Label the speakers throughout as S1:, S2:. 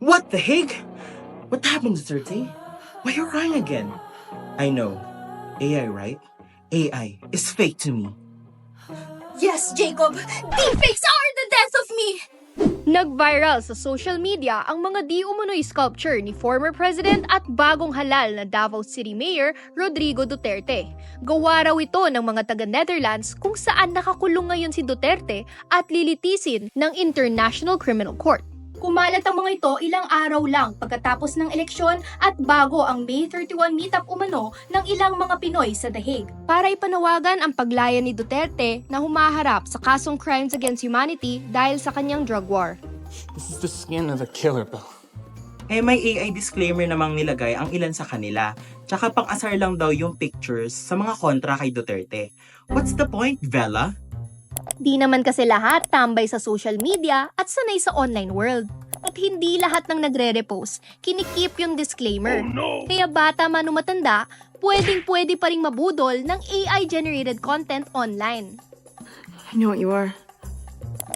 S1: What the heck? What happened, Duterte? Why you crying again? I know. AI, right? AI is fake to me.
S2: Yes, Jacob! Deepfakes are the death of me!
S3: Nag-viral sa social media ang mga di umunoy sculpture ni former president at bagong halal na Davao City Mayor Rodrigo Duterte. Gawa raw ito ng mga taga-Netherlands kung saan nakakulong ngayon si Duterte at lilitisin ng International Criminal Court. Kumalat ang mga ito ilang araw lang pagkatapos ng eleksyon at bago ang May 31 meetup umano ng ilang mga Pinoy sa The Hague. Para ipanawagan ang paglaya ni Duterte na humaharap sa kasong crimes against humanity dahil sa kanyang drug war.
S4: This is the skin of a killer, Bill.
S1: Eh may AI disclaimer namang nilagay ang ilan sa kanila. Tsaka pang-asar lang daw yung pictures sa mga kontra kay Duterte. What's the point, Vela?
S3: Di naman kasi lahat tambay sa social media at sanay sa online world. At hindi lahat ng nagre-repost, kinikip yung disclaimer. Kaya bata man o matanda, pwedeng pwede pa ring mabudol ng AI-generated content online.
S5: I know what you are.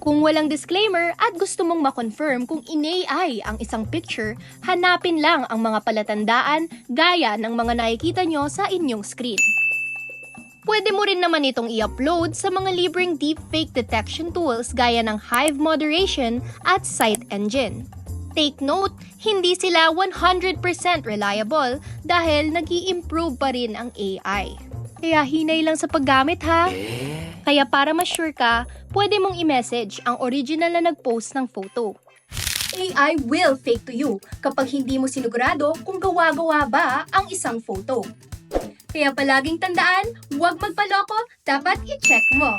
S3: Kung walang disclaimer at gusto mong ma-confirm kung in-AI ang isang picture, hanapin lang ang mga palatandaan gaya ng mga nakikita nyo sa inyong screen. Pwede mo rin naman itong i-upload sa mga libreng deepfake detection tools gaya ng Hive Moderation at Site Engine. Take note, hindi sila 100% reliable dahil nag improve pa rin ang AI. Kaya hinay lang sa paggamit ha. Kaya para ma-sure ka, pwede mong i-message ang original na nag-post ng photo. AI will fake to you kapag hindi mo sinigurado kung gawa-gawa ba ang isang photo. Kaya palaging tandaan, huwag magpaloko, dapat i-check mo.